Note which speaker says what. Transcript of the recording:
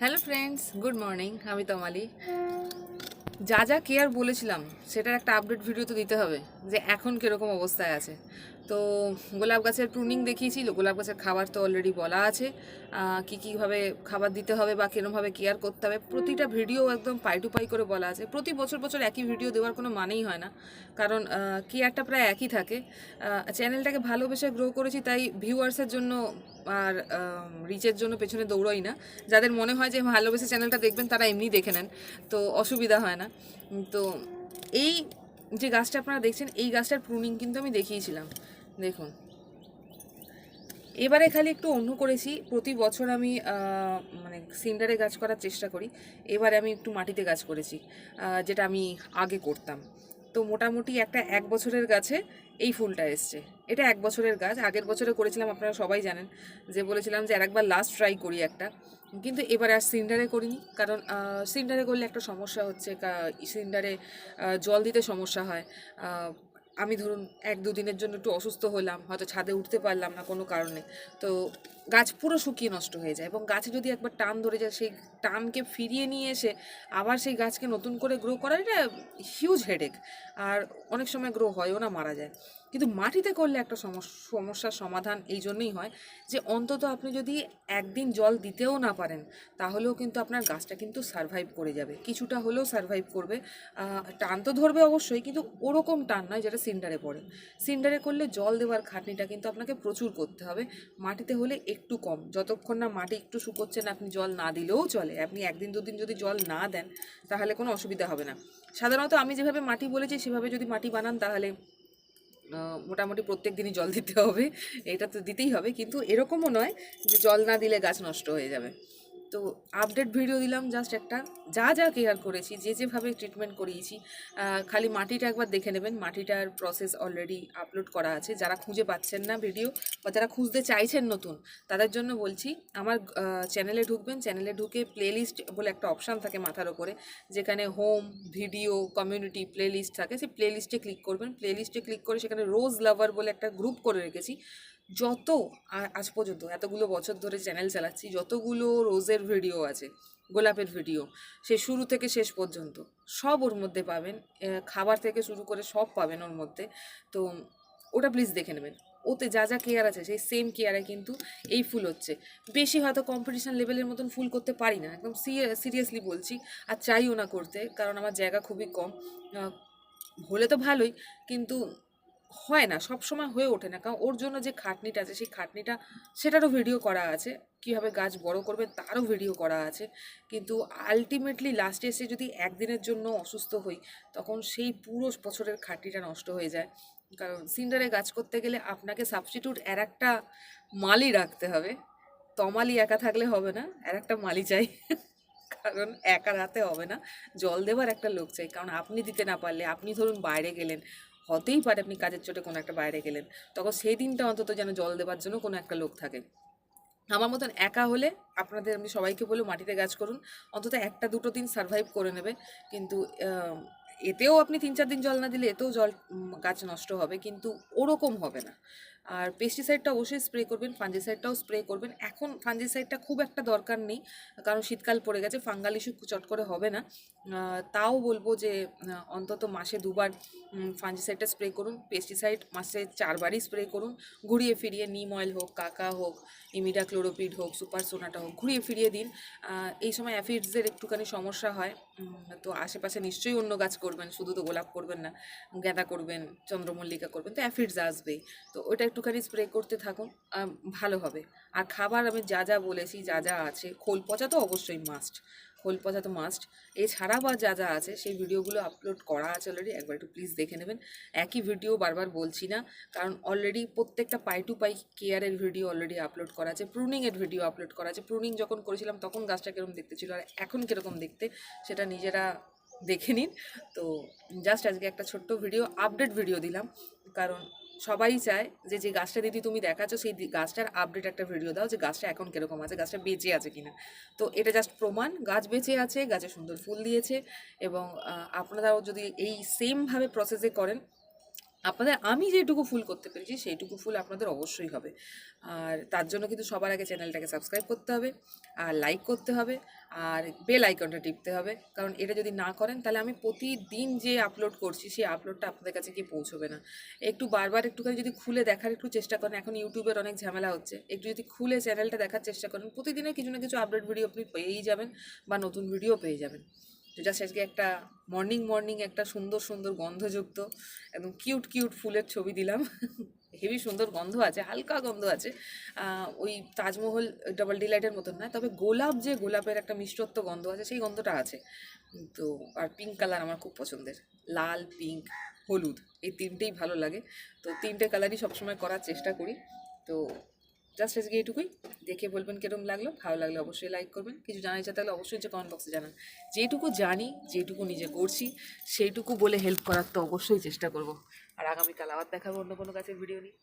Speaker 1: Hello friends good morning আমি তমালি যা যা কেয়ার বলেছিলাম সেটার একটা আপডেট ভিডিও তো দিতে হবে যে এখন কীরকম অবস্থায় আছে। তো গোলাপ গাছের প্রুনিং দেখিয়েছি গোলাপ গাছের খাবার তো অলরেডি বলা আছে। কী কীভাবে খাবার দিতে হবে বা কীরমভাবে কেয়ার করতে হবে, প্রতিটা ভিডিও একদম পাই টু পাই করে বলা আছে। প্রতি বছর বছর একই ভিডিও দেওয়ার কোনো মানেই হয় না, কারণ কেয়ারটা প্রায় একই থাকে। চ্যানেলটাকে ভালোবেসে গ্রো করেছি, তাই ভিউয়ার্সের জন্য আর রিচের জন্য পেছনে দৌড়ই না। যাদের মনে হয় যে ভালোবেসে চ্যানেলটা দেখবেন, তারা এমনি দেখে নেন, তো অসুবিধা হয় না। তো এই যে গাছটা আপনারা দেখছেন, এই গাছটার প্রুনিং কিন্তু আমি দেখিয়েছিলাম। দেখুন। এবারে খালি একটু অন্য করেছি। প্রতি বছর আমি মানে সিন্ডারে গাছ করার চেষ্টা করি। এবারে আমি একটু মাটিতে গাছ করেছি যেটা আমি আগে করতাম। তো মোটামুটি একটা এক বছরের গাছে এই ফুলটা এসছে। এটা এক বছরের গাছ। আগের বছরে করেছিলাম, আপনারা সবাই জানেন যে বলেছিলাম যে আরেকবার লাস্ট ট্রাই করি একটা। কিন্তু এবারে আর সিন্ডারে করিনি। কারণ সিন্ডারে করলে একটা সমস্যা হচ্ছে সিন্ডারে জল দিতে সমস্যা হয়। আমি ধরুন এক দুদিনের জন্য একটু অসুস্থ হলাম, হয়তো ছাদে উঠতে পারলাম না কোনো কারণে। তো গাছ পুরো শুকিয়ে নষ্ট হয়ে যায় এবং গাছে যদি একবার টান ধরে যায়, সেই টানকে ফিরিয়ে নিয়ে এসে আবার সেই গাছকে নতুন করে গ্রো করা এটা হিউজ হেডেক আর অনেক সময় গ্রো হয়ও না, মারা যায়। কিন্তু মাটিতে করলে একটা সমস- সমস্যার সমাধান এই জন্যই হয় যে, অন্তত আপনি যদি একদিন জল দিতেও না পারেন, তাহলেও কিন্তু আপনার গাছটা কিন্তু সারভাইভ করে যাবে। কিছুটা হলেও সারভাইভ করবে। টান তো ধরবে অবশ্যই, কিন্তু ওরকম টান নয় যেটা সিন্ডারে পড়ে। সিন্ডারে করলে জল দেওয়ার খাটনিটা কিন্তু আপনাকে প্রচুর করতে হবে। মাটিতে হলে একটু কম। যতক্ষণ না মাটি একটু শুকোচ্ছেন আপনি জল না দিলেও চলে। আপনি একদিন দুদিন যদি জল না দেন, তাহলে কোনো অসুবিধা হবে না। সাধারণত আমি যেভাবে মাটি বলেছি, সেভাবে যদি মাটি বানান, তাহলে মোটামুটি প্রত্যেক দিনই জল দিতে হবে। এটা তো দিতেই হবে। কিন্তু এরকমও নয় যে জল না দিলে গাছ নষ্ট হয়ে যাবে। তো আপডেট ভিডিও দিলাম জাস্ট একটা। যা যা কেয়ার করেছি, যে যেভাবে ট্রিটমেন্ট করিয়েছি খালি মাটিটা একবার দেখে নেবেন। মাটিটার প্রসেস অলরেডি আপলোড করা আছে। যারা খুঁজে পাচ্ছেন না ভিডিও বা যারা খুঁজতে চাইছেন নতুন, তাদের জন্য বলছি, আমার চ্যানেলে ঢুকবেন। চ্যানেলে ঢুকে প্লেলিস্ট বলে একটা অপশান থাকে মাথার ওপরে যেখানে হোম ভিডিও কমিউনিটি প্লেলিস্ট থাকে। সেই প্লেলিস্টে ক্লিক করবেন। প্লেলিস্টে ক্লিক করে সেখানে রোজ লাভার বলে একটা গ্রুপ করে রেখেছি। যত আজ পর্যন্ত এতগুলো বছর ধরে চ্যানেল চালাচ্ছি, যতগুলো রোজের ভিডিও আছে, গোলাপের ভিডিও সে শুরু থেকে শেষ পর্যন্ত, সব ওর মধ্যে পাবেন খাবার থেকে শুরু করে সব পাবেন ওর মধ্যে, তো ওটা প্লিজ দেখে নেবেন। ওতে যা যা কেয়ার আছে, সেই সেম কেয়ারে কিন্তু এই ফুল হচ্ছে। বেশি হয়তো কম্পিটিশান লেভেলের মতন ফুল করতে পারি না, একদম সিরিয়াসলি বলছি, আর চাইও না করতে, কারণ আমার জায়গা খুবই কম। হলে তো ভালোই, কিন্তু হয় না, সব সময় হয়ে ওঠে না। কারণ ওর জন্য যে খাটনিটা আছে, সেই খাটনিটা, সেটারও ভিডিও করা আছে। কীভাবে গাছ বড় করবে, তারও ভিডিও করা আছে। কিন্তু আলটিমেটলি লাস্টে এসে যদি একদিনের জন্য অসুস্থ হই, তখন সেই পুরো বছরের খাটনিটা নষ্ট হয়ে যায়। কারণ সিন্ডারে গাছ করতে গেলে আপনাকে সাবস্টিটিউট আর একটা মালি রাখতে হবে। তমালি একা থাকলে হবে না, আর একটা মালি চাই। কারণ একা রাতে হবে না। জল দেওয়ার একটা লোক চাই। কারণ আপনি দিতে না পারলে, আপনি ধরুন বাইরে গেলেন হতেই পারে আপনি কাজের চোটে কোনো একটা বাইরে গেলেন। তখন সেই দিনটা অন্তত যেন জল দেওয়ার জন্য কোনো একটা লোক থাকে। আমার মতন একা হলে আপনাদের আমি সবাইকে বলে মাটিতে গাছ করুন। অন্তত একটা দুটো দিন সারভাইভ করে নেবে। কিন্তু এতেও আপনি তিন চার দিন জল না দিলে এতেও জল গাছ নষ্ট হবে, কিন্তু ওরকম হবে না। আর পেস্টিসাইডটা অবশ্যই স্প্রে করবেন ফাঞ্জিসাইডটাও স্প্রে করবেন। এখন ফাঞ্জিসাইডটা খুব একটা দরকার নেই, কারণ শীতকাল পড়ে গেছে ফাঙ্গাল ইস্যু চট করে হবে না। তাও বলব যে অন্তত মাসে দুবার ফাঞ্জিসাইডটা স্প্রে করুন। পেস্টিসাইড মাসে চারবারই স্প্রে করুন। ঘুরিয়ে ফিরিয়ে নিম অয়েল হোক, কাকা হোক ইমিডা ক্লোরোপিড হোক সুপার সোনাটা হোক, ঘুরিয়ে ফিরিয়ে দিন। এই সময় অ্যাফিডসের একটুখানি সমস্যা হয়। তো আশেপাশে নিশ্চয়ই অন্য গাছ করবেন, শুধু তো গোলাপ করবেন না, গাঁদা করবেন, চন্দ্রমল্লিকা করবেন, তো অ্যাফিডস আসবেই। তো ওটা একটুখানি স্প্রে করতে থাকুন ভালো হবে। আর খাবার আমি যা যা বলেছি, যা যা আছে, খোল পচা তো অবশ্যই মাস্ট খোল পচা তো মাস্ট এছাড়া বা যা যা আছে, সেই ভিডিওগুলো আপলোড করা আছে অলরেডি একবার একটু প্লিজ দেখে নেবেন। একই ভিডিও বারবার বলছি না, কারণ অলরেডি প্রত্যেকটা পাই টু পাই কেয়ারের ভিডিও অলরেডি আপলোড করা আছে প্রুনিংয়ের ভিডিও আপলোড করা আছে। প্রুনিং যখন করেছিলাম, তখন গাছটা কীরকম দেখতে ছিল, আর এখন কীরকম দেখতে, সেটা নিজেরা দেখে নিন। তো জাস্ট আজকে একটা ছোট্ট ভিডিও আপডেট ভিডিও দিলাম। কারণ সবাই চায় যে যে গাছটা দিদি তুমি দেখাচ্ছ, সেই গাছটার আপডেট একটা ভিডিও দাও যে গাছটা এখন কীরকম আছে, গাছটা বেঁচে আছে কিনা। তো এটা জাস্ট প্রমাণ, গাছ বেঁচে আছে, গাছে সুন্দর ফুল দিয়েছে এবং আপনারাও যদি এই সেমভাবে প্রসেসে করেন আপনাদের, আমি যেটুকু ফুল করতে পেরেছি, সেইটুকু ফুল আপনাদের অবশ্যই হবে। আর তার জন্য কিন্তু সবার আগে চ্যানেলটাকে সাবস্ক্রাইব করতে হবে, আর লাইক করতে হবে, আর বেল আইকনটা টিপতে হবে। কারণ এটা যদি না করেন, তাহলে আমি প্রতিদিন যে আপলোড করছি, সেই আপলোডটা আপনাদের কাছে গিয়ে পৌঁছবে না। একটু বারবার একটুখানি যদি খুলে দেখার একটু চেষ্টা করেন, এখন ইউটিউবের অনেক ঝামেলা হচ্ছে, একটু যদি খুলে চ্যানেলটা দেখার চেষ্টা করেন প্রতিদিনের কিছু না কিছু আপডেট ভিডিও আপনি পেয়েই যাবেন, বা নতুন ভিডিও পেয়ে যাবেন। তো জাস্ট আজকে একটা মর্নিং মর্নিং একটা সুন্দর সুন্দর গন্ধযুক্ত, একদম কিউট কিউট ফুলের ছবি দিলাম। হেভি সুন্দর গন্ধ আছে, হালকা গন্ধ আছে। ওই তাজমহল ডাবল ডিলাইটের মতন না, তবে গোলাপ যে গোলাপের একটা মিষ্টত্ব গন্ধ আছে, সেই গন্ধটা আছে। তো, আর পিঙ্ক কালার আমার খুব পছন্দের। লাল পিঙ্ক হলুদ, এই তিনটেই ভালো লাগে। তো তিনটে কালারই সবসময় করার চেষ্টা করি। তো জাস্ট আজকে এইটুকুই দেখে বলবেন কীরকম লাগল, ভালো লাগলে অবশ্যই লাইক করবেন। কিছু জানার ইচ্ছা তাহলে অবশ্যই যে কমেন্ট বক্সে জানান। যেটুকু জানি, যেটুকু নিজে করছি, সেইটুকু বলে হেল্প করার তো অবশ্যই চেষ্টা করব। আর আগামীকাল আবার দেখাবো অন্য কোনো কাছে ভিডিও নিয়ে।